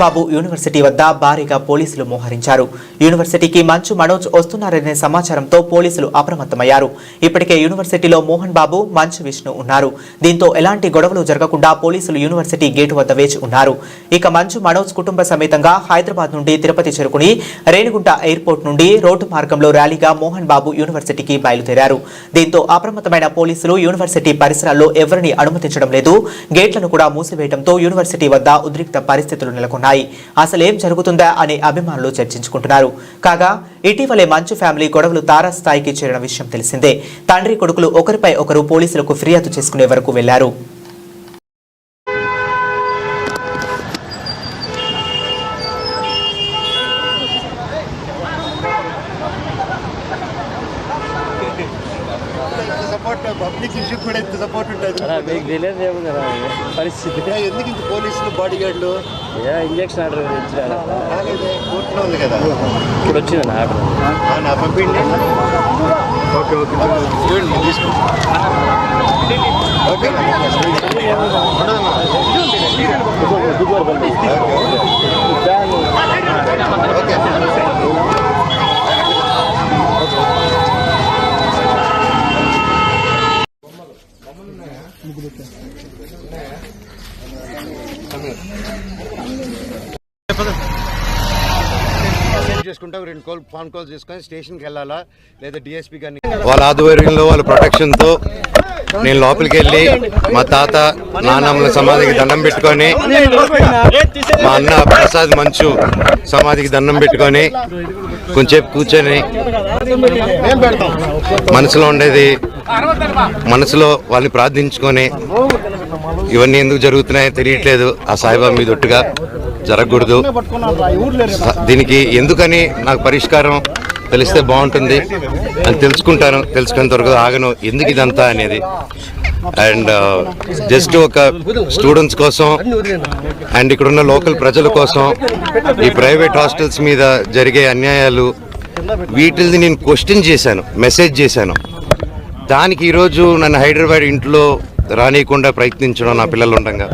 బాబు university వద్ద భారీగా పోలీసులు మోహరించారు. యూనివర్సిటీకి మంచు మనోజ్ వస్తున్నారనే సమాచారంతో పోలీసులు అప్రమత్తమయ్యారు. ఇప్పటికే యూనివర్సిటీలో మోహన్ బాబు మంచు విష్ణు ఉన్నారు. దీంతో ఎలాంటి గొడవలు జరగకుండా పోలీసులు యూనివర్సిటీ గేటు వద్ద వేచి ఉన్నారు. ఇక మంచు మనోజ్ కుటుంబ సమేతంగా హైదరాబాద్ నుండి తిరుపతి చేరుకుని రేణిగుంట ఎయిర్పోర్ట్ నుండి రోడ్డు మార్గంలో ర్యాలీగా మోహన్ బాబు యూనివర్సిటీకి బయలుదేరారు. దీంతో అప్రమత్తమైన పోలీసులు యూనివర్సిటీ పరిసరాల్లో ఎవరిని అనుమతించడం లేదు. గేట్లను కూడా మూసివేయడంతో యూనివర్సిటీ వద్ద ఉద్రిక్త పరిస్థితులు నెలకొన్నాయి. అసలేం జరుగుతుందా అని అభిమానులు చర్చించుకుంటున్నారు. కాగా ఇటీవలే మంచు ఫ్యామిలీ గొడవలు తారాస్థాయికి చేరిన విషయం తెలిసిందే. తండ్రి కొడుకులు ఒకరిపై ఒకరు పోలీసులకు ఫిర్యాదు చేసుకునే వరకు వెళ్ళారు. సపోర్ట్ పబ్లిక్ ఇష్యూ కూడా ఇంత సపోర్ట్ ఉంటుంది. అలా మీకు తెలియదు ఏముంది రా పరిస్థితి. ఎందుకు ఇంత పోలీసులు బాడీ గార్డులు ఏ ఇంజక్షన్ ఆర్డర్ కోర్టులో ఉంది కదా. ఇప్పుడు వచ్చింది నా ఆర్డర్. పంపిండి ఓకే ఓకే. చూడండి ఓకే ఓకే. చేసుకుంటాం రెండు కాల్ ఫోన్ కాల్స్ చేసుకొని స్టేషన్కి వెళ్ళాలా? లేదా డిఎస్పీ గారిని వాళ్ళ ఆధ్వర్యంలో వాళ్ళ ప్రొటెక్షన్తో నేను లోపలికి వెళ్ళి మా తాత నాన్నమ్మల సమాధికి దండం పెట్టుకొని మా అన్న ప్రసాద్ మంచు సమాధికి దండం పెట్టుకొని కొంచెంసేపు కూర్చొని మనసులో ఉండేది మనసులో వాళ్ళని ప్రార్థించుకొని ఇవన్నీ ఎందుకు జరుగుతున్నాయో తెలియట్లేదు. ఆ సాయిబాబా మీద ఒట్టుగా జరగకూడదు. దీనికి ఎందుకని నాకు పరిష్కారం తెలిస్తే బాగుంటుంది. అని తెలుసుకుంటాను తెలుసుకునేంత వరకు ఆగను. ఎందుకు ఇదంతా అనేది. అండ్ జస్ట్ ఒక స్టూడెంట్స్ కోసం అండ్ ఇక్కడున్న లోకల్ ప్రజల కోసం ఈ ప్రైవేట్ హాస్టల్స్ మీద జరిగే అన్యాయాలు వీటిని నేను క్వశ్చన్ చేశాను మెసేజ్ చేశాను. దానికి ఈరోజు నన్ను హైదరాబాద్ ఇంట్లో రానియకుండా ప్రయత్నించడం నా పిల్లలు ఉండగా.